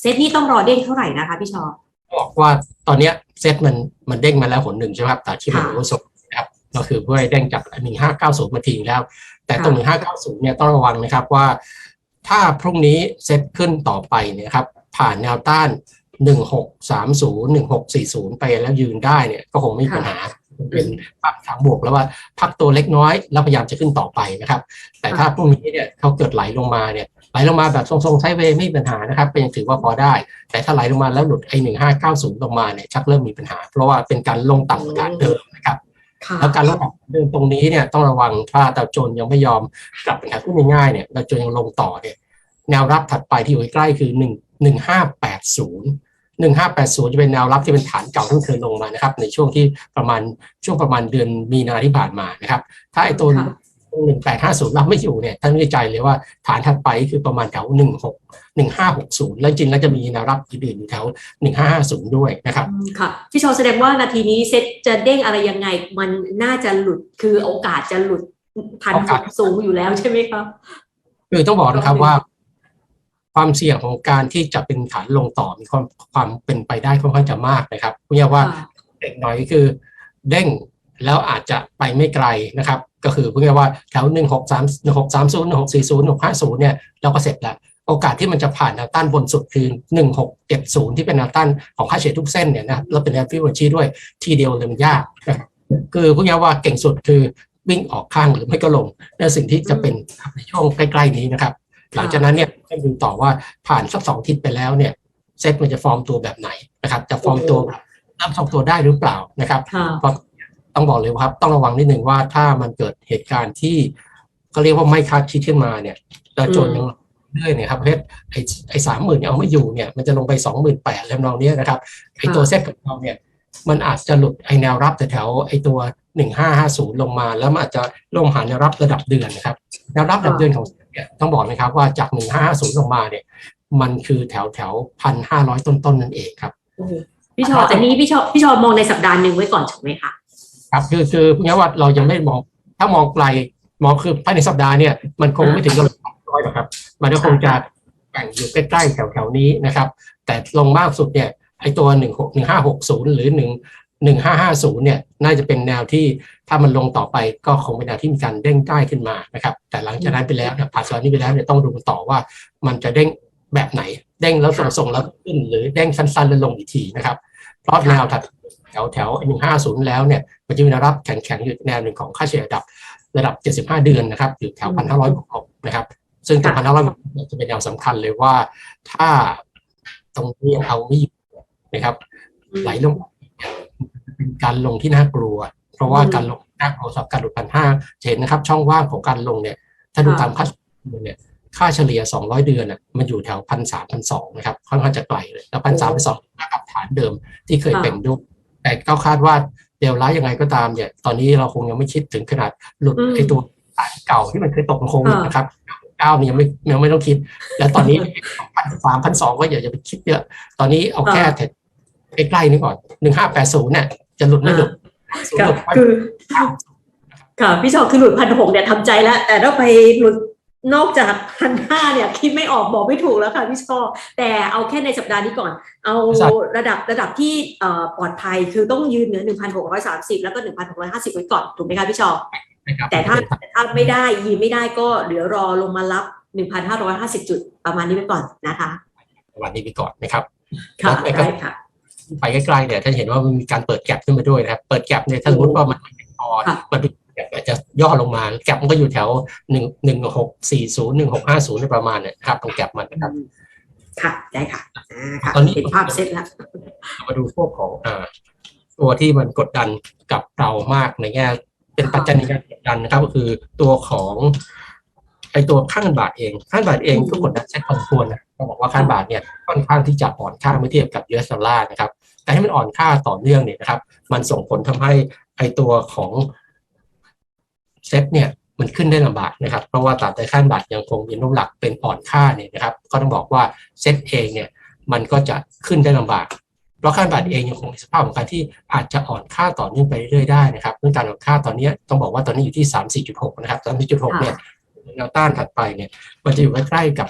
เซตนี้ต้องรอเด้งเท่าไหร่นะคะพี่ชอ บอกว่าตอนเนี้ยเซตมันมันเด้งมาแล้วหนหนึ่งใช่ไหมครับแต่ที่มันค่ะรู้สึกนะครับก็คือเพื่อให้เด้งจากหนึ่งห้าเก้าศูนย์มาทิ้งแล้ว แต่ตรงหนึ่งห้าเก้าศูนย์เนี่ยต้องระวังนะครับว่า ถ้าพรุ่งนี้เซตขึ้นต่อไปเนี่ยครับผ่านแนวต้านหนึ่งหกสามศูนย์หนึ่งหกสี่ศูนย์ไปแล้วยืนได้เนี่ยก็คงไม่มีปัญหาเป็นภาพทางบวกแล้วว่าพักตัวเล็กน้อยแล้วพยายามจะขึ้นต่อไปนะครับ แต่ถ้าพรุ่งนี้เนี่ยเขาเกิดไหลลงมาเนี่ย ไหลลงมาแบบทรงๆไซด์เวย์ไม่มีปัญหานะครับเป็นยังถือว่าพอได้ แต่ถ้าไหลลงมาแล้วหลุดไอ้หนึ่งห้าเก้าศูนย์ลงมาเนี่ยชักเริ่มมีปัญหา เพราะว่าเป็นการลงต่ำกว่าการเดิมนะครับค่ะแล้วการลงต่ำกว่าเดิมตรงนี้เนี่ยต้องระวังถ้าดาวโจนส์ยังไม่ยอมกลับไปหาขึ้นง่ายๆเนี่ยดาวโจนส์ยังลงต่อเนี่ยแนวรับถัดไปที่อยู่ใกล้ๆคือหนึ่งหนึ่งห้าแปดศูนย์หนึ่งห้าแปดศูนย์จะเป็นแนวรับที่เป็นฐานเก่าที่มันเคยลงมานะครับ ในช่วงที่ประมาณช่วงประมาณเดือนมีนาที่ผ่านมานะครับ ถ้าไอ้ตัวค่ะ หนึ่งแปดห้าศูนย์รับไม่อยู่เนี่ยท่านไม่ใจเลยว่าฐานถัดไปคือประมาณแถวหนึ่งหกหนึ่งห้าหกศูนย์แล้วจริงแล้วจะมีแนวรับอื่นๆอยู่แถวหนึ่งห้าห้าศูนย์ด้วยนะครับอืมค่ะพี่ชอแสดงว่านาทีนี้เซตจะเด้งอะไรยังไงมันน่าจะหลุดคือโอกาสจะหลุดพันโอกาสสูงอยู่แล้วใช่ไหมครับคือต้องบอกนะครับว่า ความเสี่ยงของการที่จะเป็นฐานลงต่อมีความความเป็นไปได้ค่อนข้างจะมากนะครับพูดง่ายๆว่าค่ะเด็กน้อยคือเด้ง แล้วอาจจะไปไม่ไกลนะครับ ก็คือพูดง่ายว่าแถวหนึ่งหกสามหนึ่งหกสามศูนย์หนึ่งหกสี่ศูนย์หนึ่งห้าศูนย์เนี่ยเราก็เสร็จแล้วโอกาสที่มันจะผ่านแนวต้านบนสุดคือหนึ่งหกเจ็ดศูนย์ที่เป็นแนวต้านของค่าเฉลี่ยทุกเส้นเนี่ยนะแล้วเป็นแนวฟิบอนัชชีด้วยทีเดียวเลยมันยากคือพูดง่ายว่าเก่งสุดคือวิ่งออกข้างหรือไม่ก็ลงนั่นสิ่งที่จะเป็นในช่วงใกล้ๆนี้นะครับ หลังจากนั้นเนี่ยก็ดูต่อว่าผ่านสักสองทิศไปแล้วเนี่ยเซตมันจะฟอร์มตัวแบบไหนนะครับ จะฟอร์มตัวแบบเริ่มทรงตัวได้หรือเปล่านะครับค่ะเพราะ ต้องบอกเลยว่าครับ ต้องระวังนิดหนึ่งว่าถ้ามันเกิดเหตุการณ์ที่เขาเรียกว่าไม่คาดคิดขึ้นมาเนี่ยดาวจนยังเรื่อยเนี่ยครับเพชรไอ้ไอ้สามหมื่นเอาไม่อยู่เนี่ยมันจะลงไปสองหมื่นแปดแล้วนองเนี้ยนะครับไอ้ตัวเซตของเราเนี่ยมันอาจจะหลุดไอ้แนวรับแถวไอ้ตัวหนึ่งห้าห้าศูนย์ลงมา แล้วมันอาจจะลงหาแนวรับระดับเดือนนะครับแนวรับระดับเดือนของเนี่ยต้องบอกนะครับว่าจากหนึ่งห้าห้าศูนย์ลงมาเนี่ย มันคือแถวแถวพันห้าร้อยต้นๆนั่นเองครับพี่ชออันนี้พี่ชอพี่ชอมองในสัปดาห์หนึ่งไว้ก่อนถูกไหมคะ ครับคือคือพูดง่ายว่าเรายังไม่มอง ถ้ามองไกลมองคือภายในสัปดาห์เนี่ยมันคงไม่ถึงกับร้อยหรอกครับ มันก็คงจะแบ่งอยู่ใกล้ๆแถวๆนี้นะครับ แต่ลงมากสุดเนี่ยไอตัวหนึ่งหกหนึ่งห้าหกศูนย์หรือหนึ่งหนึ่งห้าห้าศูนย์เนี่ยน่าจะเป็นแนวที่ถ้ามันลงต่อไปก็คงเป็นแนวที่มีการเด้งใต้ขึ้นมานะครับ แต่หลังจากนั้นไปแล้วเนี่ยผ่านส่วนนี้ไปแล้วเนี่ยต้องดูต่อว่ามันจะเด้งแบบไหน เด้งแล้วส่งๆแล้วขึ้น หรือเด้งสั้นๆแล้วลงอีกทีนะครับ เพราะแนวถัด แถวแถวหนึ่งห้าศูนย์แล้วเนี่ยมันจะมีแนวรับแข็งๆอยู่แนวหนึ่งของค่าเฉลี่ยระดับระดับ 75 เดือนนะครับอยู่แถวพันห้าร้อยบวกๆนะครับ ซึ่งตรงพันห้าร้อยจะเป็นแนวสำคัญเลยว่าถ้าตรงนี้ยังเอาไม่อยู่นะครับ ไหลลงเป็นการลงที่น่ากลัว เพราะว่าอืมการลงน่ากลัวสำหรับการหลุดพันห้าจะเห็นนะครับ ช่องว่างของการลงเนี่ย ถ้าดูค่ะตามค่าเฉลี่ยเนี่ยค่าเฉลี่ย 200 เดือนน่ะมันอยู่แถวพันสามพันสองนะครับ ค่อนข้างจะไกลเลย แล้วพันสามพันสองกับฐานเดิมที่เคยเป็นด้วย แต่ก็คาดว่าเดวร้ายยังไงก็ตามเนี่ย ตอนนี้เราคงยังไม่คิดถึงขนาดหลุดอืมไอ้ตัวฐานเก่าที่มันเคยตกในโควิดค่ะนะครับเก้านี่ยังไม่ยังไม่ต้องคิด แล้วตอนนี้พันสามพันสองก็อย่าจะไปคิดเยอะ ตอนนี้เอาแค่แถวใกล้ๆนี่ก่อนหนึ่งห้าแปดศูนย์เนี่ยจะหลุดไม่หลุดศูนย์ค่ะหลุดไม่คือค่ะพี่ชอคือหลุดพันหกเนี่ยทำใจแล้ว แต่ถ้าไปหลุด นอกจากพันห้าเนี่ยคิดไม่ออกบอกไม่ถูกแล้วค่ะพี่ชอแต่เอาแค่ในสัปดาห์นี้ก่อน เอาระดับระดับที่เอ่อปลอดภัยคือต้องยืนเหนือ 1,630 แล้วก็ 1,650 ไว้ก่อน ถูกไหมคะพี่ชอนะครับแต่ถ้าแต่ถ้าไม่ได้ยืนไม่ได้ก็เหลือรอลงมารับ 1,550 จุดประมาณนี้ไปก่อนนะคะวันนี้ไปก่อนนะครับค่ะแล้วก็ได้ค่ะไปใกล้ๆเนี่ยท่านเห็นว่ามันมีการเปิดแก็บขึ้นมาด้วยนะครับเปิดแก็บเนี่ยถ้าสมมติว่ามันไม่พอค่ะมันเป็นแก็บ อาจจะย่อลงมาแก็บมันก็อยู่แถวหนึ่งหนึ่งหกสี่ศูนย์หนึ่งหกห้าศูนย์ประมาณเนี่ยนะครับตรงแก็บมันนะครับค่ะได้ค่ะอ่าค่ะตอนนี้เห็นภาพเซตแล้วเรามาดูพวกของอ่าตัวที่มันกดดันกับเรามากในแง่เป็นปัจจัยในการกดดันนะครับ ก็คือตัวของไอตัวข้างบาทเองข้างบาทเองก็กดดันเซ็ตพอสมควรนะต้องบอกว่าข้างบาทเนี่ยค่อนข้างที่จะอ่อนค่าเมื่อเทียบกับ US ดอลลาร์นะครับการที่มันอ่อนค่าต่อเนื่องเนี่ยนะครับ มันส่งผลทำให้ไอตัวของ เซ็ตเนี่ยมันขึ้นได้ลำบากนะครับ เพราะว่าตราบใดข้างบาทยังคงมีรูปหลักเป็นอ่อนค่าเนี่ยนะครับ ก็ต้องบอกว่าเซ็ตเองเนี่ยมันก็จะขึ้นได้ลำบาก เพราะค่าบาทเองยังคงมีสภาพของการที่อาจจะอ่อนค่าต่อเนื่องไปเรื่อยๆได้นะครับเรื่องการอ่อนค่าตอนนี้ต้องบอกว่าตอนนี้อยู่ที่ 34.6 นะครับ 34.6 เนี่ยแนวต้านถัดไปเนี่ยมันจะอยู่ใกล้ๆกับ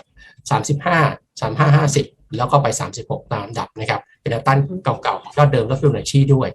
35 35 50 แล้วก็ไป 36 ตามลำดับนะครับ เป็นแนวต้านเก่าๆยอดเดิมและฟิวเนชี่ด้วย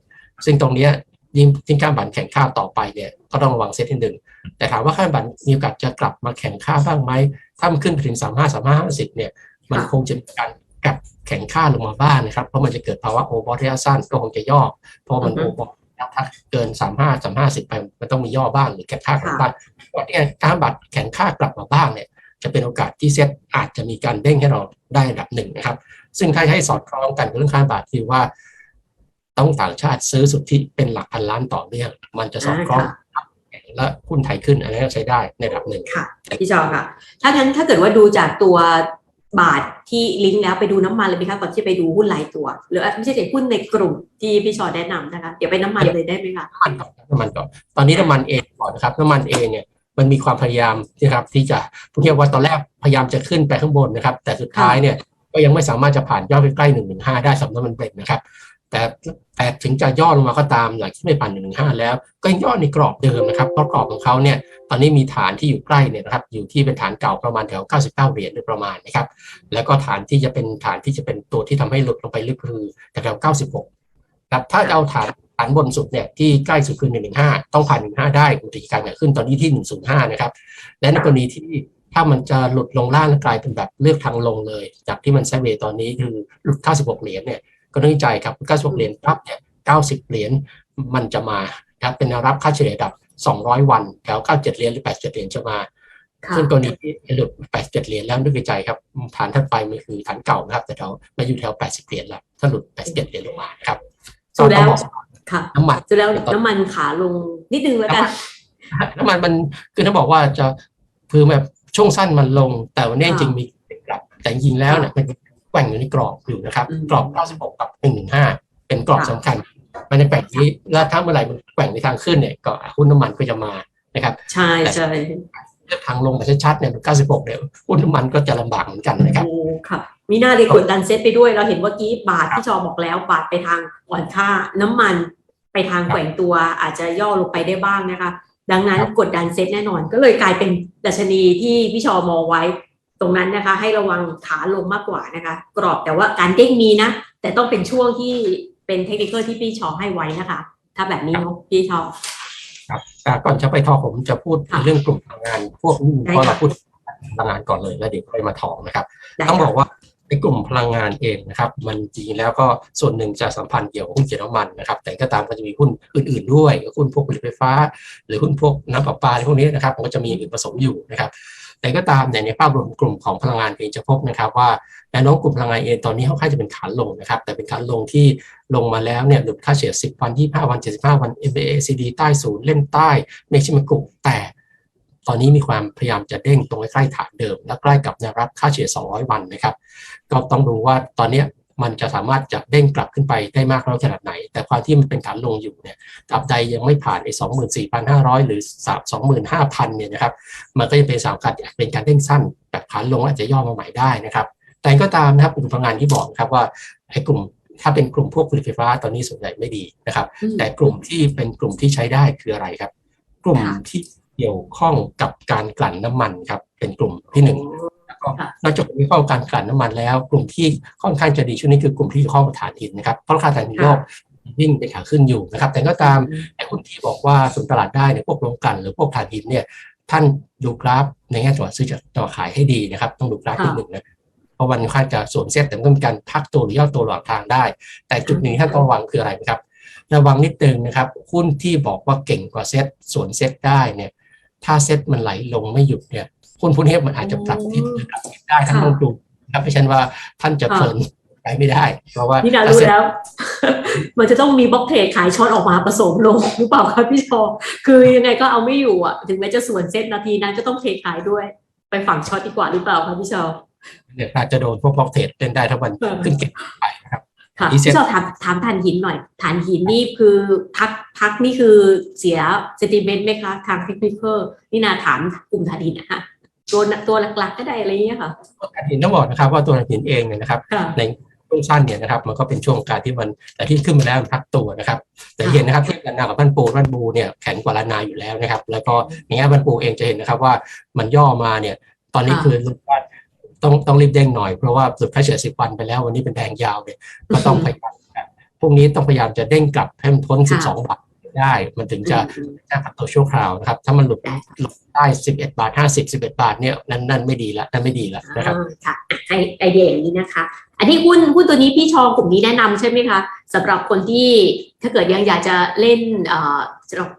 ซึ่งตรงเนี้ ยยิ่งยิ่งค่าบัตรแข่งค่าต่อไปเนี่ยก็ต้องระวังเซตที่หนึ่งแต่ถามว่าค่าบัตรมีโอกาสจะกลับมาแข่งค่าบ้างไหมถ้ามันขึ้นไปถึง35 35 50เนี่ยมันคงจะมีการกลับแข่งค่าลงมาบ้างนะครับ เพราะมันจะเกิดภาวะโอบอทระยะสั้นก็คงจะย่อ เพราะมันอืโออฮึบอแล้วถ้าเกิน35 35 10ไปมันต้องมีย่อบ้างหรือแข่งค่ากลับค่ะบ้างก่อนที่ค่าบัตรแข่งค่ากลับมาบ้างเนี่ยจะเป็นโอกาสที่เซ็ตอาจจะมีการเด้งให้เราได้ระดับหนึ่งนะครับ ซึ่งถ้าให้สอดคล้องกันกับเรื่องค่าบาทคือว่า ต้องต่างชาติซื้อสุทธิเป็นหลักพันล้านต่อเนื่อง มันจะสอดคล้องและหุ้นไทยขึ้นอันนี้ก็ใช้ได้ในระดับหนึ่งค่ะพี่จอค่ะ ถ้าทั้นถ้าเกิดว่าดูจากตัวบาทที่ลิงก์แล้วไปดูน้ำมันเลยไหมคะก่อนที่จะไปดูหุ้นรายตัว หรือไม่ใช่แต่หุ้นในกลุ่มที่พี่ชอแนะนำนะคะ เดี๋ยวไปน้ำมันเลยได้ไหมคะน้ำมันก่อนน้ำมันก่อนตอนนี้น้ำมันเองก่อนนะครับน้ำมันเองเนี่ยมันมีความพยายามนะครับที่จะผมเรียกว่าตอนแรกพยายามจะขึ้นไปข้างบนนะครับ แต่สุดท้ายเนี่ยก็ยังไม่สามารถจะผ่านยอดใกล้ๆหนึ่งหนึ่งห้าได้สำหรับน้ำมันเบรกนะครับ แต่ แต่ถึงจะย่อลงมาก็ตามหลังที่ไม่ผ่านหนึ่งห้าแล้ว ก็ยังย่อในกรอบเดิมนะครับเพราะกรอบของเขาเนี่ยตอนนี้มีฐานที่อยู่ใกล้เนี่ยนะครับอยู่ที่เป็นฐานเก่าประมาณแถว 99 เหรียญโดยประมาณนะครับแล้วก็ฐานที่จะเป็นฐานที่จะเป็นตัวที่ทำให้หลุดลงไปลึกคือแถว 96ครับถ้าจะเอาฐานฐานบนสุดเนี่ยที่ใกล้สุดคือ 115 ต้องผ่าน 15 ได้อุติการเกิดขึ้นตอนนี้ที่ 105 นะครับและในกรณีที่ถ้ามันจะหลุดลงล่างกลายเป็นแบบเลือกทางลงเลย จากที่มันไซเวย์ตอนนี้คือหลุด 96 เหรียญเนี่ย ก็ต้องใจครับ96เหรียญปั๊บเนี่ย90 เหรียญมันจะมาครับเป็นแนวรับค่าเฉลี่ยระดับ 200 วันแถว97เหรียญหรือ 87 เหรียญจะมาค่ะซึ่งตัวนี้หลุด 87 เหรียญแล้วนึกในใจครับฐานถัดไปมันคือฐานเก่านะครับ แต่แถวมาอยู่แถว 80 เหรียญแล้วถ้าหลุด 87 เหรียญลงมานะครับสุดแล้วต้องบอกค่ะน้ำมันสุดแล้วน้ำมันขาลงนิดนึงแล้วกันน้ำมันมันคือต้องบอกว่าจะคือแบบช่วงสั้นมันลงแต่วันนี้จค่ะริงๆมีกลับแต่จริงๆแล้วเนี่ยมันแก ว่งอยู่ในกรอบอยู่นะครับอืมกรอบ 96 กับ 115 เป็นกรอบค่ะสำคัญ มันในแกว่งนี้แล้วถ้าเมื่อไหร่มันแกว่งในทางขึ้นเนี่ยก็หุ้นน้ำมันก็จะมานะครับ ใช่ใช่ถ้าทางลงแบบชัดๆเนี่ย96 เนี่ยหุ้นน้ำมันก็จะลำบากเหมือนกันนะครับโอ้ค่ะมีหน้าเลยกดดันเซ็ตไปด้วย เราเห็นว่ากี้บาทที่จอบอกแล้วบาทไปทางอ่อนค่าน้ำมันไปทางแกว่งตัวอาจจะย่อลงไปได้บ้างนะคะ ดังนั้นครับกดดันเซ็ตแน่นอนก็เลยกลายเป็นดัชนีที่พี่ชอมองไว้ ตรงนั้นนะคะ ให้ระวังขาลงมากกว่านะคะ กรอบแต่ว่าการเด้งมีนะ แต่ต้องเป็นช่วงที่เป็นเทคนิคที่พี่ชอให้ไว้นะคะ ถ้าแบบนี้เนาะพี่ชอครับแต่ก่อนจะไปทอผมจะพูดค่ะเรื่องกลุ่มพลังงานพวกนี้ได้เพราะเราค่ะพูดพลังงานก่อนเลยแล้วเดี๋ยวค่อยมาทองนะครับได้ต้องบอกค่ะว่าในกลุ่มพลังงานเองนะครับ มันจริงๆแล้วก็ส่วนหนึ่งจะสัมพันธ์เกี่ยวกับหุ้นเกี่ยวกับน้ำมันนะครับ แต่ก็ตามก็จะมีหุ้นอื่น ๆ ด้วยหุ้นพวกผลิตไฟฟ้า หรือหุ้นพวกน้ำประปาอะไรพวกนี้นะครับมันก็จะมีอย่างอื่นผสมอยู่นะครับ แต่ก็ตามเนี่ยในภาพรวมกลุ่มของพลังงานเองจะพบนะครับว่าแนวโน้มกลุ่มพลังงานเองตอนนี้ค่อนข้างจะเป็นขาลงนะครับ แต่เป็นขาลงที่ลงมาแล้วเนี่ยหลุดค่าเฉลี่ย 10 วัน 25 วัน 75 วัน MACD ใต้ศูนย์เล่นใต้เมชิมกุแต่ตอนนี้มีความพยายามจะเด้งตรงใกล้ๆฐานเดิม และใกล้กับแนวรับค่าเฉลี่ย 200 วันนะครับ ก็ต้องดูว่าตอนนี้ มันจะสามารถจะเด้งกลับขึ้นไปได้มากน้อยขนาดไหน แต่ความที่มันเป็นฐานลงอยู่เนี่ยตราบใดยังไม่ผ่านไอ้24,500หรือ25,000เนี่ยนะครับ มันก็จะเป็นสามการเป็นการเด้งสั้นแบบขาลงอาจจะย่อมาใหม่ได้นะครับ แต่ก็ตามนะครับกลุ่มพลังงานที่บอกนะครับว่าไอ้กลุ่มถ้าเป็นกลุ่มพวกผลิตไฟฟ้าตอนนี้ส่วนใหญ่ไม่ดีนะครับอืมแต่กลุ่มที่เป็นกลุ่มที่ใช้ได้คืออะไรครับ กลุ่มค่ะที่เกี่ยวข้องกับการกลั่นน้ำมันครับ เป็นกลุ่มที่หนึ่งแล้ว ก็ค่ะนอกจากมีข้อการกลั่นน้ำมันแล้ว กลุ่มที่ค่อนข้างจะดีช่วงนี้คือกลุ่มที่เกี่ยวข้องกับถ่านหินนะครับเพราะราคาถ่านหินโลกวิ่งเป็นขาขึ้นอยู่นะครับ แต่ก็ตามไอ้หุ้นที่บอกว่าสุนตลาดได้เนี่ยพวกโรงกลั่นหรือพวกถ่านหินเนี่ยท่านดูกราฟในแง่ตัวซื้อจากตัวขายให้ดีนะครับ ต้องดูกราฟค่ะที่หนึ่งนะเพราะวันค่อนข้างจะส่วนเซตแต่มันก็มีการพักตัวหรือย่อตัวระหว่างทางได้ แต่จุดหนึ่งที่ท่านต้องระวังคืออะไรนะครับ ระวังนิดนึงนะครับหุ้นที่บอกว่าเก่งกว่าเซตส่วนเซตได้เนี่ย ถ้าเซตมันไหลลงไม่หยุดเนี่ย หุ้นพวกนี้มันอาจจะปรับทิศหรือกลับทิศได้ท่านค่ะต้องดูนะครับไม่ใช่ว่าท่านจะเพลินไปไม่ได้ เพราะว่านี่นาถ้ารู้เซ็ตแล้ว มันจะต้องมีบล็อกเทรดขายช็อตออกมาผสมลงหรือเปล่าครับพี่ชอคือยังไงก็เอาไม่อยู่อะ ถึงแม้จะส่วนเซตนาทีนั้นก็ต้องเทรดขายด้วย ไปฝั่งช็อตดีกว่าหรือเปล่าครับพี่ชอเนี่ยอาจจะโดนพวกบล็อกเทรดเล่นได้ถ้ามันเออขึ้นเก็บไปนะครับค่ะอีเซ็ตพี่ชอถามถามฐานหินหน่อยฐานหินนี่คือพักพักนี่คือเสียเซติเมนต์ไหมคะทางเทคนิคนี่นาถามกลุ่มฐานหินนะคะ ตัวตัวหลักๆก็ได้อะไรอย่างเงี้ยค่ะถ่านหินต้องบอกนะครับว่าตัวถ่านหินเองเนี่ยนะครับค่ะในช่วงสั้นเนี่ยนะครับ มันก็เป็นช่วงการที่มันแต่ที่ขึ้นมาแล้วมันพักตัวนะครับ แต่ค่ะเห็นนะครับที่ลานากับพันปูพันปูเนี่ยแข็งกว่าลานาอยู่แล้วนะครับ แล้วก็ในแง่พันปูเองจะเห็นนะครับว่ามันย่อมาเนี่ย ตอนนี้ค่ะคือรู้ว่าต้องต้องรีบเด้งหน่อยเพราะว่าสุดค่าเฉลี่ยสิบวันไปแล้ววันนี้เป็นแดงยาวเลยก็ต้องพยายามกันพรุ่งนี้ต้องพยายามจะเด้งกลับให้มันพ้นค่ะ12 บาท ได้ มันถึงจะอืมจะปรับตัวชั่วคราวนะครับ ถ้ามันหลุดหลุดได้11บาท50 11บาทเนี่ยนั่นนั่นไม่ดีละนั่นไม่ดีละนะครับอ่าค่ะไอไอเดียอย่างนี้นะคะ อันนี้หุ้นหุ้นตัวนี้พี่ชอกลุ่มนี้แนะนำใช่ไหมคะสำหรับคนที่ถ้าเกิดยังอยากจะเล่นเอ่อ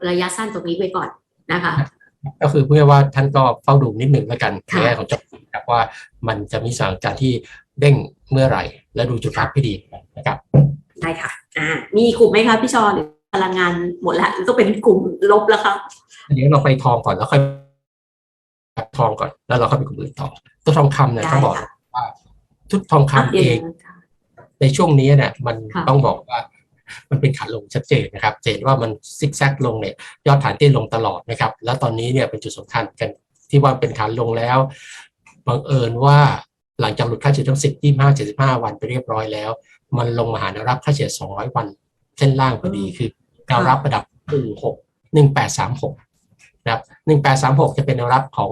ระยะสั้นตรงนี้ไว้ก่อนนะคะก็คือเพื่อว่าท่านก็เฝ้าดูนิดหนึ่งแล้วกันในค่ะแง่ของเจ้าครับว่ามันจะมีสถานการณ์ที่เด้งเมื่อไหร่ และดูจุดรับให้ดีนะครับ ได้ค่ะอ่ามีกลุ่มไหมคะพี่ชอหรือ พลังงานหมดแล้วหรือต้องเป็นกลุ่มลบแล้วคะเดี๋ยวเราไปทองก่อนแล้วค่อยทองก่อน แล้วเราค่อยไปกลุ่มอื่นต่อ ตัวทองคำเนี่ยได้ต้องบอกค่ะว่าทุกทองคำดี๋ยวเองค่ะในช่วงนี้เนี่ย มันค่ะต้องบอกว่ามันเป็นขาลงชัดเจนนะครับจะเห็นว่ามันซิกแซกลงเนี่ยยอดฐานเต้นลงตลอดนะครับ แล้วตอนนี้เนี่ยเป็นจุดสำคัญกันที่ว่าเป็นขาลงแล้วบังเอิญว่าหลังจากหลุดค่าเฉลี่ยทั้งสิบยี่ห้าเจ็ดสิบห้าวันไปเรียบร้อยแล้ว มันลงมาหาแนวรับค่าเฉลี่ยสองร้อยวัน เส้นล่างพอดีคือแนวรับระดับหนึ่งหกหนึ่งแปดสามหกนะครับหนึ่งแปดสามหกจะเป็นแนวรับของ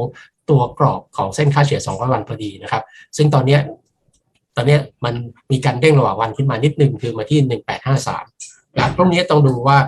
ตัวกรอบของเส้นค่าเฉลี่ยสองร้อยวันพอดีนะครับ ซึ่งตอนเนี้ยตอนเนี้ยมันมีการเด้งระหว่างวันขึ้นมานิดนึงคือมาที่ 1853นะครับพรุ่งนี้ต้องดูว่า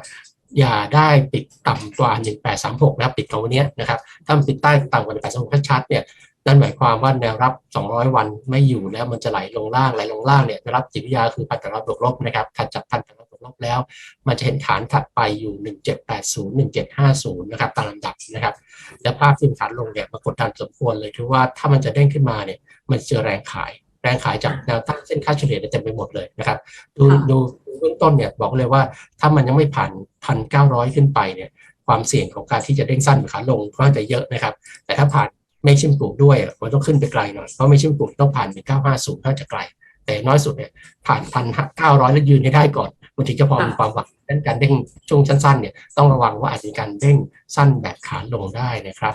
อย่าได้ปิดต่ำกว่า 1836 นะครับปิดของวันเนี้ยนะครับ ถ้ามันปิดใต้ต่ำกว่า 1836ชัดๆเนี่ยนั่นหมายความว่าแนวรับ 200 วันไม่อยู่แล้วมันจะไหลลงล่างไหลลงล่างเนี่ยแนวรับจิตวิทยาคือพันธรับบวกลบนะครับถัดจากพันธรับ บวกลบแล้ว มันจะเห็นฐานถัดไปอยู่ 1780 1750 นะครับตามลำดับนะครับ และภาพที่ฐานลงเนี่ยปรากฏการสมควรเลยคือว่าถ้ามันจะเด้งขึ้นมาเนี่ยมันเจอแรงขายแรงขายจากแนวต้านเส้นค่าเฉลี่ยเนี่ยเต็มไปหมดเลยนะครับดูค่ะดูดูเบื้องต้นเนี่ยบอกเลยว่าถ้ามันยังไม่ผ่านพันเก้าร้อยขึ้นไปเนี่ยความเสี่ยงของการที่จะเด้งสั้นหรือขาลงก็จะเยอะนะครับ แต่ถ้าผ่านไม่ชิมกลุ่มด้วยอะมันต้องขึ้นไปไกลหน่อยเพราะไม่ชิมกลุ่มต้องผ่านหนึ่งเก้าห้าศูนย์ถ้าจะไกล แต่น้อยสุดเนี่ยผ่านพันเก้าร้อยแล้วยืนให้ได้ก่อนมันถึงจะพอมีความหวังดังนั้นการเด้งช่วงสั้นๆเนี่ยต้องระวังว่าอาจจะมีการเด้งสั้นแบบขาลงได้นะครับ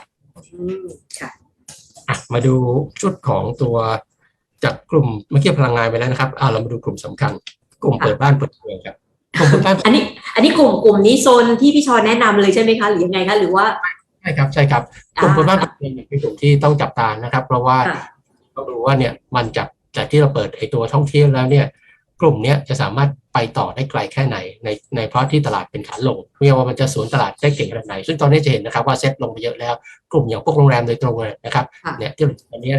อืมค่ะอะมาดูชุดของตัวจากกลุ่มเมื่อกี้พลังงานไปแล้วนะครับอ่าเรามาดูกลุ่มสำคัญ กลุ่มเปิดบ้านเปิดเมืองครับกลุ่มเปิดบ้านอันนี้อันนี้กลุ่มกลุ่มนี้โซนที่พี่ชอแนะนำเลยใช่ไหมคะหรือยังไงคะหรือว่าใช่ครับใช่ครับกลุ่มเปิดบ้านเปิดเมืองเนี่ยเป็นกลุ่มที่ต้องจับตานะครับ เพราะว่าค่ะต้องดูว่าเนี่ยมันจาก จากที่เราเปิดไอตัวท่องเที่ยวแล้วเนี่ยกลุ่มเนี้ยจะสามารถไปต่อได้ไกลแค่ไหนในในเพราะที่ตลาดเป็นขาลงไม่ว่ามันจะสวนตลาดได้เก่งขนาดไหน ซึ่งตอนนี้จะเห็นนะครับว่าเซ็ตลงไปเยอะแล้ว กลุ่มอย่างพวกโรงแรมโดยตรงเลยนะครับค่ะเนี่ยที่ตอนนี้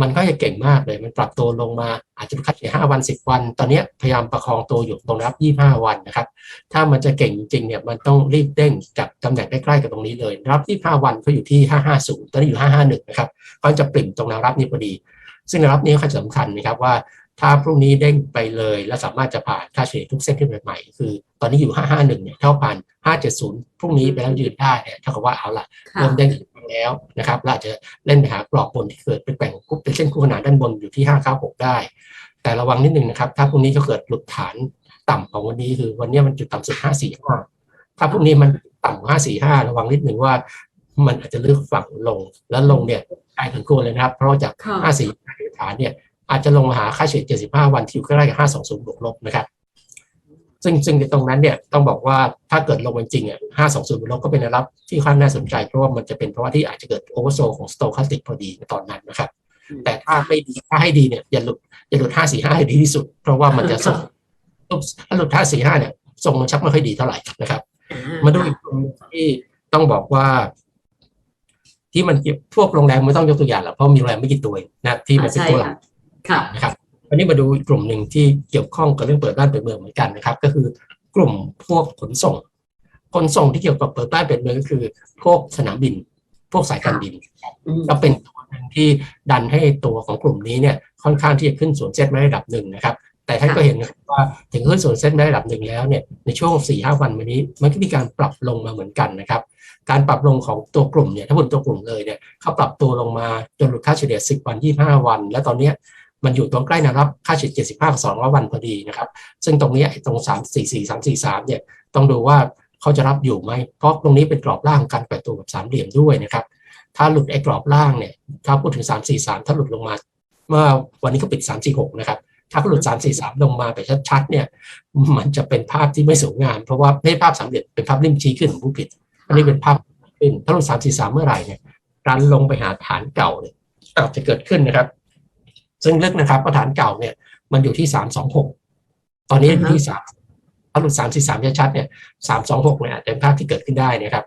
มันก็จะเก่งมากเลย มันปรับตัวลงมาอาจจะคัดเฉลี่ยห้าวันสิบวัน ตอนนี้พยายามประคองตัวอยู่ตรงรับยี่ห้าวันนะครับ ถ้ามันจะเก่งจริงๆเนี่ยมันต้องรีบเด้งจากตำแหน่งใกล้ๆกับตรงนี้เลย รับยี่ห้าวันเขาอยู่ที่ห้าห้าศูนย์ตอนนี้อยู่ห้าห้าหนึ่งนะครับก็จะปริ่มตรงแนวรับนี้พอดี ซึ่งแนวรับนี้ค่อนข้างสำคัญนะครับว่าถ้าพรุ่งนี้เด้งไปเลย แล้วสามารถจะผ่านค่าเฉลี่ยทุกเส้นขึ้นไปใหม่ คือตอนนี้อยู่ 551 เนี่ยเท่าผ่าน570 พรุ่งนี้ไปแล้วยืนได้เนี่ยเท่ากับว่าเอาละค่ะเริ่มเด้งขึ้นมาแล้วนะครับเราอาจจะเล่นไปหากรอบบนที่เกิดเป็นแกว่งกุ๊บเป็นเส้นคู่ขนานด้านบนอยู่ที่ 596 ได้ แต่ระวังนิดนึงนะครับ ถ้าพรุ่งนี้จะเกิดหลุดฐานต่ำของวันนี้คือวันนี้มันจุดต่ำสุด 545 ถ้าพรุ่งนี้มันต่ำกว่า545 ระวังนิดนึงว่ามันอาจจะเลือกฝั่งลงแล้วลงเนี่ยไกลถึงกลัวเลยนะครับ เพราะว่าจาก ค่ะ54ฐานเนี่ยอาจจะลงมาหาค่าเฉลี่ย75 วันที่อยู่ใกล้ๆกับ520บวกลบนะครับซึ่งซึ่งในตรงนั้นเนี่ยต้องบอกว่าถ้าเกิดลงจริงๆอะ520บวกลบก็เป็นแนวรับที่ค่อนข้างน่าสนใจ เพราะว่ามันจะเป็นเพราะว่าที่อาจจะเกิดโอเวอร์โซของสโตคาสติกพอดีในตอนนั้นนะครับอืมแต่ถ้าไม่ดีถ้าให้ดีเนี่ยอย่าหลุดอย่าหลุด545ให้ดีที่สุด เพราะว่ามันจะส่งถ้าหลุด545เนี่ยส่งมันชักไม่ค่อยดีเท่าไหร่นะครับอ่มาดูอีกกลุ่มหนึ่งที่ต้องบอกว่า ที่มันเกี่ยวพวกโรงแรมไม่ต้องยกตัวอย่างหรอกเพราะมีโรงแรมไม่กี่ตัวเองนะที่มันเป็นใช่ตัวหลัค่ะกค่ะนะครับวันนี้มาดูอีกกลุ่มหนึ่งที่เกี่ยวข้องกับเรื่องเปิดบ้านเปิดเมืองเหมือนกันนะครับ ก็คือกลุ่มพวกขนส่ง ขนส่งที่เกี่ยวกับเปิดบ้านเปิดเมืองก็คือ พวกสนามบิน พวกสายการบินอืมก็เป็นตัวหนึ่งที่ดันให้ตัวของกลุ่มนี้เนี่ยค่อนข้างที่จะขึ้นส่วนเซ็ตมาระดับหนึ่งนะครับ แต่ท่านก็เห็นนะครับว่าถึงขึ้นส่วนเซ็ตมาระดับหนึ่งแล้วเนี่ยในช่วง4ี่ห้าวันมานี้ มันก็มีการปรับลงมาเหมือนกันนะครับการปรับลงของตัวกลุ่มเนี่ยถ้าพูดตัวกลุ่มเลยเนี่ยเขาปรับตัวลงมาจนหลุดค่าเฉลี่ย 10 วัน 25 วัน และตอนเนี้ยมันอยู่ตรงใกล้แนวรับค่าเฉลี่ย 75กับ200 วันพอดีนะครับซึ่งตรงเนี้ยไอ้ตรง 3 4 4 3 4 3เนี่ยต้องดูว่าเขาจะรับอยู่ไหมเพราะตรงนี้เป็นกรอบล่างของการแกว่งตัวแบบสามเหลี่ยมด้วยนะครับถ้าหลุดไอ้กรอบล่างเนี่ยถ้าพูดถึง 3 4 3 ถ้าหลุดลงมา เมื่อวันนี้ก็ปิด 3 4 6 นะครับ ถ้าเขาหลุด3 4 3ลงมาแบบชัดๆเนี่ย มันจะเป็นภาพที่ไม่สวยงาม เพราะว่าไม่ใช่ภาพสามเหลี่ยมเป็นภาพริมชี้ขึ้นของผู้ผิด อันนี้เป็นภาพขึ้นถ้าหลุด3 4 3เมื่อไหร่เนี่ยการลงไปหาฐานเก่าเนี่ยอาจจะเกิดขึ้นนะครับ ซึ่งลึกนะครับก็ฐานเก่าเนี่ย มันอยู่ที่สามสองหกตอนนี้อยู่ที่สามถ้าหลุดสามสี่สามชัดๆเนี่ยสามสองหกเนี่ยอาจจะเป็นภาพที่เกิดขึ้นได้นะครับ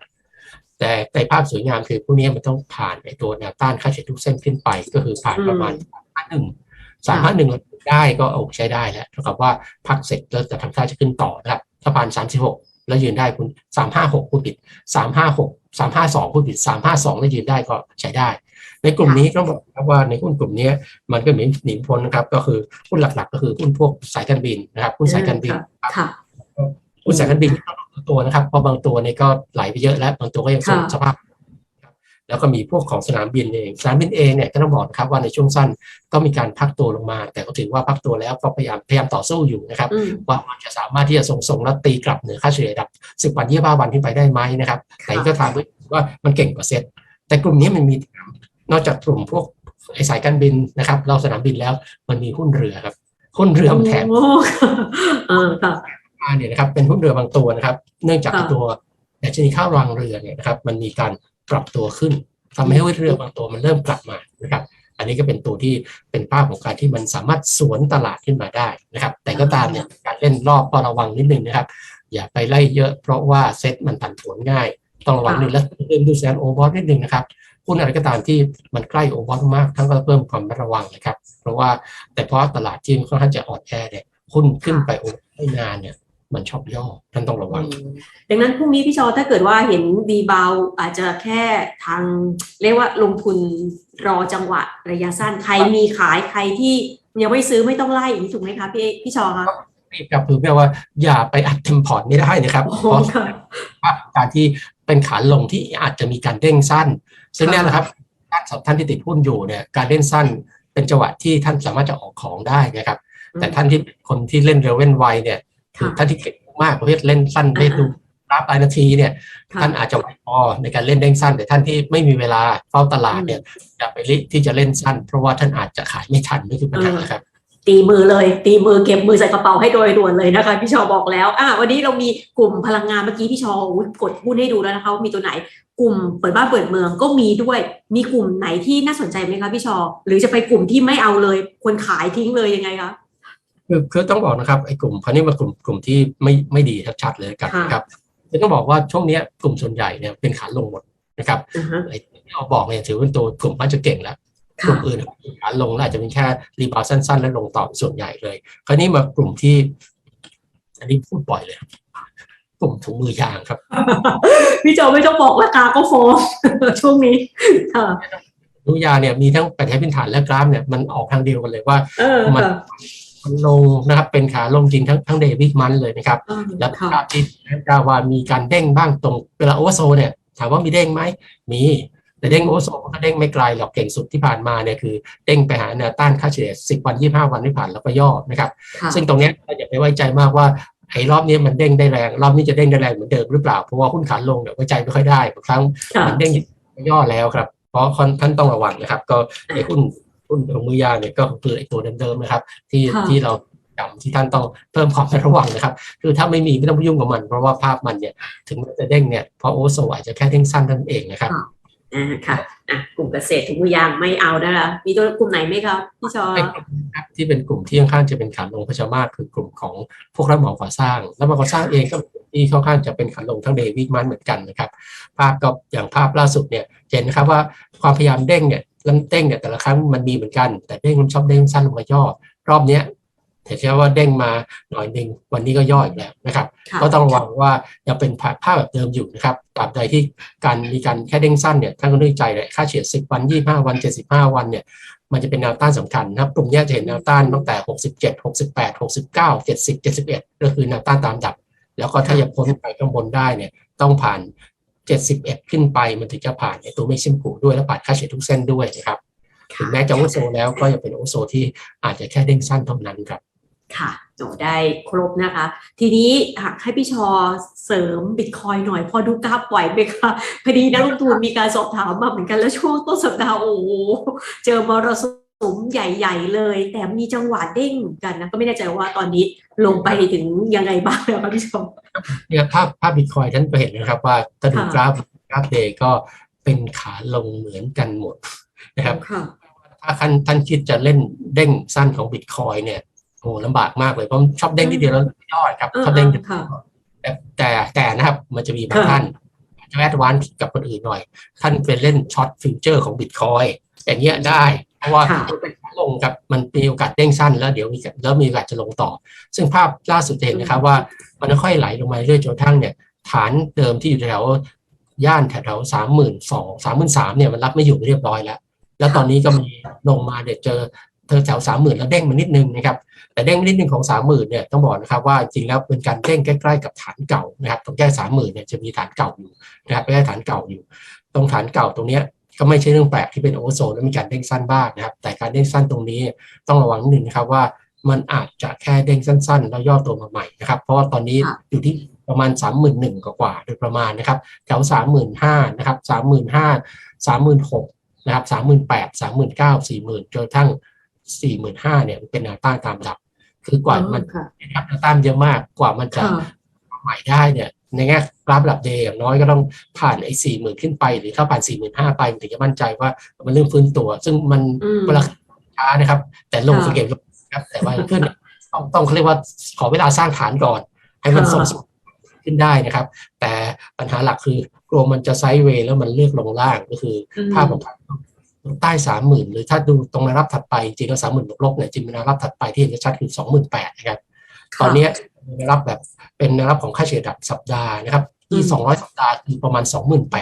แต่ในภาพสวยงามคือพวกนี้มันต้องผ่านในตัวแนวต้านค่าเฉลี่ยทุกเส้นขึ้นไป ก็คือผ่านประมาณห้าหนึ่งสามห้าหนึ่ง ได้ก็โอเคใช้ได้แล้วเท่ากับว่าพักเสร็จแล้วจะทำท่าจะขึ้นต่อนะครับถ้าผ่านสามสิบหกแล้วยืนได้คุณสามห้าหกคุณปิดสามห้าหกสามห้าสองคุณปิดสามห้าสองแล้วยืนได้ก็ใช้ได้ ในกลุ่มนี้ต้องบอกนะครับว่าในหุ้นกลุ่มนี้มันก็เหมือนหนีพ้นนะครับ ก็คือหุ้นหลักๆ ก็คือหุ้นพวกสายการบินนะครับหุ้นสายการบินค่ะหุ้นสายการบินก็ต้องดูตัวนะครับเพราะบางตัวเนี่ยก็ไหลไปเยอะแล้วบางตัวก็ยังทรงค่ะสภาพครับ แล้วก็มีพวกของสนามบินเองสนามบินเองเนี่ยก็ต้องบอกนะครับว่าในช่วงสั้นก็มีการพักตัวลงมา แต่ก็ถือว่าพักตัวแล้วก็พยายามพยายามต่อสู้อยู่นะครับอืมว่ามันจะสามารถที่จะส่งส่งแล้วตีกลับเหนือค่าเฉลี่ยระดับสิบวันยี่ห้าวันขึ้นไปได้ไหมนะครับค่ะแต่ก็ทำว่ามันเก่งกว่าเซ็ตแต่กลุ่มนี้มันมีนอกจากกลุ่มพวกไอสายการบินนะครับ เราสนามบินแล้วมันมีหุ้นเรือครับหุ้นเรือมันแถมโอ้ค่ะเออค่ะมาเนี่ยนะครับเป็นหุ้นเรือบางตัวนะครับ เนื่องจากค่ะไอ้ตัวดัชนีข้าวรางเรือเนี่ยนะครับ มันมีการ ปรับตัวขึ้นทำให้หุ้นเรือบางตัวมันเริ่มกลับมานะครับ อันนี้ก็เป็นตัวที่เป็นภาพของการที่มันสามารถสวนตลาดขึ้นมาได้นะครับ แต่ก็ตามเนี่ยการเล่นรอบก็ระวังนิดนึงนะครับ อย่าไปไล่เยอะเพราะว่าเซ็ตมันผันผวนง่ายต้องระวังนิดนึงแล้วเริ่มดูแซนโอเวอร์นิดนึงนะครับหุ้นอะไรก็ตามที่มันใกล้โอเวอร์มากทั้งก็เพิ่มความระวังนะครับ เพราะว่าแต่เพราะตลาดที่ค่อนข้างจะอ่อนแอเนี่ยหุ้นขึ้นไปโอเวอร์ไม่นานเนี่ย มันชอบย่อท่านต้องระวัง ดังนั้นพรุ่งนี้พี่ชอถ้าเกิดว่าเห็นดีบาวอาจจะแค่ทางเรียกว่าลงทุนรอจังหวะระยะสั้นใครมีขายใครที่ยังไม่ซื้อไม่ต้องไล่อย่างนี้ถูกไหมคะพี่พี่ชอคะรีบครับคือแปลว่าอย่าไปอัดเทมพอร์ตไม่ได้นะครับโอ้เพราะค่ะว่าการที่เป็นขาลงที่อาจจะมีการเด้งสั้น ซึ่งค่ะแน่นะครับท่านสองท่านที่ติดหุ้นอยู่เนี่ยการเล่นสั้นเป็นจังหวะที่ท่านสามารถจะออกของได้นะครับ แต่ท่านที่คนที่เล่นเร็วเว้นไวเนี่ย คือค่ะท่านที่เก่งมากประเภทเล่นสั้นอ่าเล่นดูกราฟรายนาทีเนี่ยค่ะท่านอาจจะไหวพอในการเล่นเด้งสั้น แต่ท่านที่ไม่มีเวลาเฝ้าตลาดเนี่ยอย่าไปรีบที่จะเล่นสั้น เพราะว่าท่านอาจจะขายไม่ทันนี่คือปัญหาครับตีมือเลย ตีมือเก็บมือใส่กระเป๋าให้โดยด่วนเลยนะคะพี่ชอบอกแล้วอะวันนี้เรามีกลุ่มพลังงานเมื่อกี้พี่ชออุ๊ยกดหุ้นให้ดูแล้วนะคะว่ามีตัวไหนกลุ่มเปิดบ้านเปิดเมืองก็มีด้วย มีกลุ่มไหนที่น่าสนใจไหมคะพี่ชอ หรือจะไปกลุ่มที่ไม่เอาเลยควรขายทิ้งเลยยังไงคะ คือคือต้องบอกนะครับไอ้กลุ่มคราวนี้มากลุ่มกลุ่มที่ไม่ไม่ดีชัดๆเลยกันค่ะนะครับคือต้องบอกว่าช่วงเนี้ยกลุ่มส่วนใหญ่เนี่ยเป็นขาลงหมดนะครับอือฮะไอ้ที่เราบอกเนี่ยถือว่าเป็นตัวกลุ่มมันจะเก่งแล้วกลุ่ค่ะมอื่นขาลงแล้วอาจจะเป็นแค่รีบาวด์สั้น ๆ แล้วลงต่อส่วนใหญ่เลย คราวนี้มากลุ่มที่ อันนี้พูดบ่อยเลยครับกลุ่มถุงมือยางครับ พี่โจไม่ต้องบอกราคาก็ฟ้องช่วงนี้ค่ะถุงมือยางเนี่ยมีทั้งปัจจัยพื้นฐานและกราฟเนี่ยมันออกทางเดียวกันเลยว่าเออมันค่ะมัน ลงนะครับ เป็นขาลงจริงทั้งทั้งเดวิกมันเลยนะครับเออแล้วค่ะภาพที่กล่าวว่ามีการเด้งบ้างตรงเวลาโอเวอร์โซเนี่ยถามว่ามีเด้งไหมมี แต่เด้งโอเวอร์โซก็เด้งไม่ไกลหรอกเก่งสุดที่ผ่านมาเนี่ยคือ เด้งไปหาแนวต้านค่าเฉลี่ย10 วัน 25 วันที่ผ่านแล้วก็ย่อนะครับค่ะซึ่งตรงเนี้ยเราอย่าไปไว้ใจมากว่าไอ้รอบนี้มันเด้งได้แรงรอบนี้จะเด้งได้แรงเหมือนเดิมหรือเปล่าเพราะว่าหุ้นขาลงเนี่ยไว้ใจไม่ค่อยได้บางครั้งค่ะมันเด้งย่อแล้วครับ เพราะท่านต้องระวังนะครับ ก็ไอ้หุ้น หุ้นถุงมือยางเนี่ยก็คือไอ้ตัวเดิมๆนะครับ ที่ค่ะที่เราจำที่ท่านต้องเพิ่มความระวังนะครับ คือถ้าไม่มีไม่ต้องไปยุ่งกับมัน เพราะว่าภาพมันเนี่ยถึงมันจะเด้งเนี่ยเพราะโอเวอร์โซอาจจะแค่เด้งสั้นนั่นเองนะครับอ่าค่ะอะกลุ่มเกษตรถุงมือยางไม่เอานะคะมีตัวกลุ่มไหนไหมคะพี่ชอไอ้กลุ่มนะครับที่เป็นกลุ่มที่ค่อนข้างจะเป็นขาลงประชามากคือกลุ่มของพวกรับเหมาก่อสร้างแล้วมาก่อสร้างเองก็ที่ค่อนข้างจะเป็นขาลงทั้งเดวิดมันเหมือนกันนะครับ ภาพก็อย่างภาพล่าสุดเนี่ยเห็นนะครับว่าความพยายามเด้งเนี่ย ลำเด้งเนี่ยแต่ละครั้งมันมีเหมือนกัน แต่เด้งมันชอบเด้งสั้นลงมาย่อ รอบเนี้ยเห็นใช่ว่าเด้งมาหน่อยหนึ่งวันนี้ก็ย่ออีกแล้วนะครับค่ะก็ต้องระวังว่ายังเป็นภาพภาพแบบเดิมอยู่นะครับตราบใดที่การมีการแค่เด้งสั้นเนี่ยท่านก็นึกใจเลยค่าเฉลี่ย10 วัน 25 วัน 75 วันเนี่ยมันจะเป็นแนวต้านสำคัญนะครับกลุ่มเนี้ยจะเห็นแนวต้านตั้งแต่ 67 68 69 70 71 ก็คือแนวต้านตามดับ แล้วก็ถ้าจะพ้นไปข้างบนได้เนี่ยต้องผ่าน 71 ขึ้นไปมันถึงจะผ่านไอ้ตัวไม่ชิมกูด้วยและผ่านค่าเฉลี่ยทุกเส้นด้วยนะครับถึงแม้จะโอเวอร์โซแล้วก็ยังเป็นโอเวอร์โซที่อาจจะแค่เด้งสั้นเท่านั้นครับ ค่ะโอ้ได้ครบนะคะ ทีนี้หากให้พี่ชอเสริมบิตคอยหน่อย พอดูกราฟไหวไหมคะพอดีนักลงทุนมีการสอบถามมาเหมือนกันแล้วช่วงต้นสัปดาห์โอ้โหเจอมรสุ มใหญ่ๆเลย แต่มีจังหวะเด้งเหมือนกันนะก็ไม่แน่ใจว่าตอนนี้ลงไปถึงยังไงบ้างแล้วคะพี่ชอเนี่ยภาพภาพบิตคอยท่านก็เห็นนะครับว่าถ้าดูค่ะกราฟกราฟเดย์ก็เป็นขาลงเหมือนกันหมดนะครับค่ะถ้าท่านท่านคิดจะเล่นเด้งสั้นของบิตคอยเนี่ยโอ้ลำบากมากเลยเพราะชอบเด้งทีเดียวแล้วยอดครับเออชอบเด้งเออค่ะแต่แต่แต่นะครับมันจะมีบางค่ะท่านจะแอดวานซ์กับคนอื่นหน่อย ท่านเป็นเล่นช็อตฟิวเจอร์ของบิตคอยอย่างเงี้ยได้เพ ราะว่าค่ะมันเป็นขาลงครับมันมีโอกาสเด้งสั้นแล้วเดี๋ยวมีแล้วมีโอกาสจะลงต่อ ซึ่งภาพล่าสุดจะเห็นนะครับว่ามันค่อยๆไหลลงมาเรื่อยจนกระทั่งเนี่ยฐานเดิมที่อยู่แถวย่านแถวๆสามหมื่นสองสามหมื่นสามเนี่ยมันรับไม่อยู่เรียบร้อยแล้ว แล้วตอนนี้ก็มีลงมาเดี๋ยวเจอเธอแถวสามหมื่นแล้วเด้งมานิดนึงนะครับแต่เด้งมานิดนึงของสามหมื่นเนี่ยต้องบอกนะครับว่าจริงแล้วเป็นการเด้งใกล้ๆกับฐานเก่านะครับตรงแก้สามหมื่นเนี่ยจะมีฐานเก่าอยู่นะครับใกล้ฐานเก่าอยู่ ตรงฐานเก่าตรงเนี้ย ก็ไม่ใช่เรื่องแปลกที่เป็นโอเวอร์โซนแล้วมีการเด้งสั้นบ้างนะครับ แต่การเด้งสั้นตรงนี้ต้องระวังนิดนึงนะครับว่ามันอาจจะแค่เด้งสั้น ๆ แล้วย่อตัวมาใหม่นะครับ เพราะว่าตอนนี้ค่ะอยู่ที่ประมาณสามหมื่นหนึ่งกว่าๆโดยประมาณนะครับแถวสามหมื่นห้านะครับสามหมื่นห้าสามหมื่นหกนะครับสามหมื่นแปดสามหมื่นเก้าสี่หมื่นจนกระทั่งสี่หมื่นห้าเนี่ยมันเป็นแนวต้านตามดับ คือกว่ามันค่ะนะครับแนวต้านเยอะมากกว่ามันจะค่ะใหม่ได้เนี่ย ในแง่กราฟระดับเดย์อย่างน้อยก็ต้องผ่านไอ้สี่หมื่นขึ้นไป หรือถ้าผ่านสี่หมื่นห้าไปมันถึงจะมั่นใจว่ามันเริ่มฟื้นตัว ซึ่งมันอืมเวลาช้านะครับ แต่ลงค่ะสังเกตครับแต่ว่าขึ้นเนี่ยต้องต้องเขาเรียกว่าขอเวลาสร้างฐานก่อน ให้มันค่ะสมสุขขึ้นได้นะครับ แต่ปัญหาหลักคือกลัวมันจะไซด์เวย์แล้วมันเลือกลงล่างก็คืออืมภาพของใต้สามหมื่นหรือถ้าดูตรงแนวรับถัดไปจริงๆแล้วสามหมื่นบวกลบเนี่ยจริงๆแนวรับถัดไปที่เห็นชัดๆคือสองหมื่นแปดนะครับ ตอนเนี้ย แนวรับแบบเป็นแนวรับของค่าเฉลี่ยดับสัปดาห์นะครับที่ 200 สัปดาห์คือประมาณ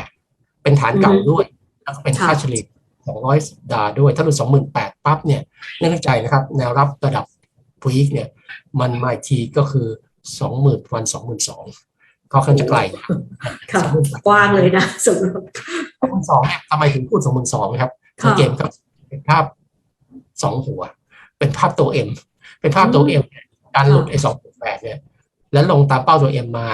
28,000 เป็นฐานเก่าด้วย แล้วก็เป็นค่าเฉลี่ย200 สัปดาห์ด้วย ถ้าหลุด28,000 ปั๊บเนี่ยเนื่องใจนะครับ แนวรับระดับพีคเนี่ย มันมาทีก็คือ 20,000วัน22,000ก็ค่อนจะไกลกว้างเลยนะสำหรับสองทำไมถึงพูดสองหมื่นสองครับสังเกมครับเป็นภาพสองหัว เป็นภาพตัวเอ็มเป็นภาพตัวเอ็มการหลุดไอ้สองหัว 2018เนี่ยแล้วลงตามเป้าตัวเอ็มมา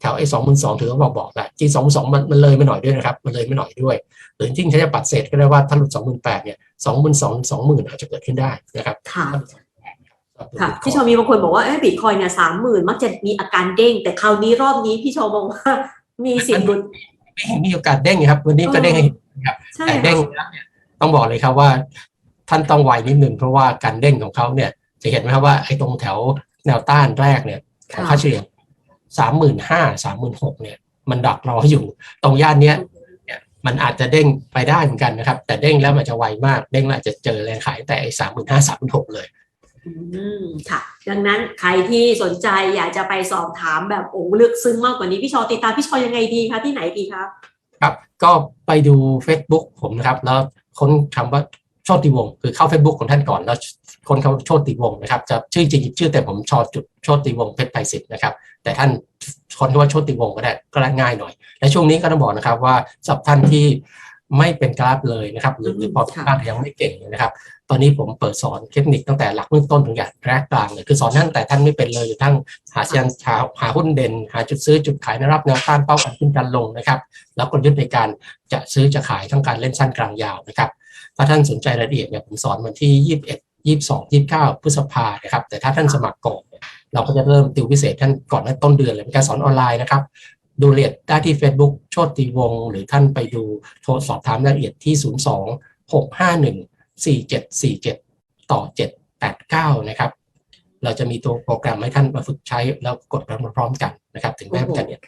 แถวไอ้สองหมื่นสองถือว่าบอกบอกแหละจริงสองหมื่นสองมันเลยไม่หน่อยด้วยนะครับ มันเลยไม่หน่อยด้วย หรือจริงใช้ปัดเศษก็ได้ว่าถ้าหลุดสองหมื่นแปดเนี่ยสองหมื่นสองสองหมื่นอาจจะเกิดขึ้นได้นะครับค่ะค่ะพี่ชมมีบางคนบอกว่าเอ้บิตคอยเนี่ยสามหมื่นมักจะมีอาการเด้ง แต่คราวนี้รอบนี้พี่ชมมองว่ามีสิทธิ์ไม่เห็นมีโอกาสเด้งครับ วันนี้ก็เด้งครับแต่เด้งต้องบอกเลยครับว่า ท่านต้องไวนิดนึงเพราะว่าการเด้งของเขาเนี่ยจะเห็นไหมครับว่าไอ้ตรงแถว แนวต้านแรกเนี่ยของค่าเฉลี่ยสามหมื่นห้าสามหมื่นหกเนี่ย มันดักรออยู่ตรงย่านเนี้ยเนี่ยมันอาจจะเด้งไปได้เหมือนกันนะครับ แต่เด้งแล้วมันจะไวมาก เด้งแล้วอาจจะเจอแรงขายแต่สามหมื่นห้าสามหมื่นหกเลยอืมค่ะ ดังนั้นใครที่สนใจอยากจะไปสอบถามแบบโอ้ลึกซึ้งมากกว่านี้พี่ชอติดตามพี่ชอยังไงดีคะที่ไหนดีคะครับ ก็ไปดู Facebook ผมนะครับ แล้วค้นคำว่า โชติวงศ์คือเข้า Facebook ของท่านก่อนแล้วค้นคำว่าโชติวงศ์นะครับจะชื่อจริงชื่อแต่ผมชอจุดโชติวงศ์เพชรไพศิษฐ์นะครับแต่ท่านค้นคำว่าโชติวงศ์ก็ได้ก็ได้ง่ายหน่อย และช่วงนี้ก็ต้องบอกนะครับว่าสำหรับท่านที่ไม่เป็นกราฟเลยนะครับหรือหรือพอเป็นกราฟแต่ยังไม่เก่งนะครับ ตอนนี้ผมเปิดสอนเทคนิคตั้งแต่หลักเบื้องต้นถึงอย่างแรกกลางเลยคือสอนตั้งแต่ท่านไม่เป็นเลยหรือทั้งหาเซียนหาหาหุ้นเด่น หาจุดซื้อจุดขายแนวรับแนวต้านเป้าการขึ้นการลงนะครับ แล้วกลยุทธ์ในการจะซื้อจะขายทั้งการเล่นสั้นกลางยาวนะครับ ถ้าท่านสนใจรายละเอียดเนี่ยผมสอนวันที่ 21 22 29 พฤษภานะครับ แต่ถ้าท่านสมัครก่อนเนี่ยเราก็จะเริ่มติวพิเศษท่านก่อนในต้นเดือนเลยเป็นการสอนออนไลน์นะครับ ดูรายละเอียดได้ที่ Facebook โชติวงศ์หรือท่านไปดูโทรสอบถามรายละเอียดที่ 02 651 4747 ต่อ 789 นะครับ เราจะมีตัวโปรแกรมให้ท่านมาฝึกใช้แล้วกดไปพร้อมๆกันนะครับ ถึงแม้ว่าจะเนี่ย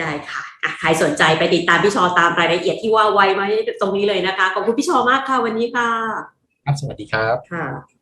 ได้ค่ะอะใครสนใจไปติดตามพี่ชอตามรายละเอียดที่ว่าไว้มาตรงนี้เลยนะคะ ขอบคุณพี่ชอมากค่ะวันนี้ค่ะ ครับ สวัสดีครับค่ะ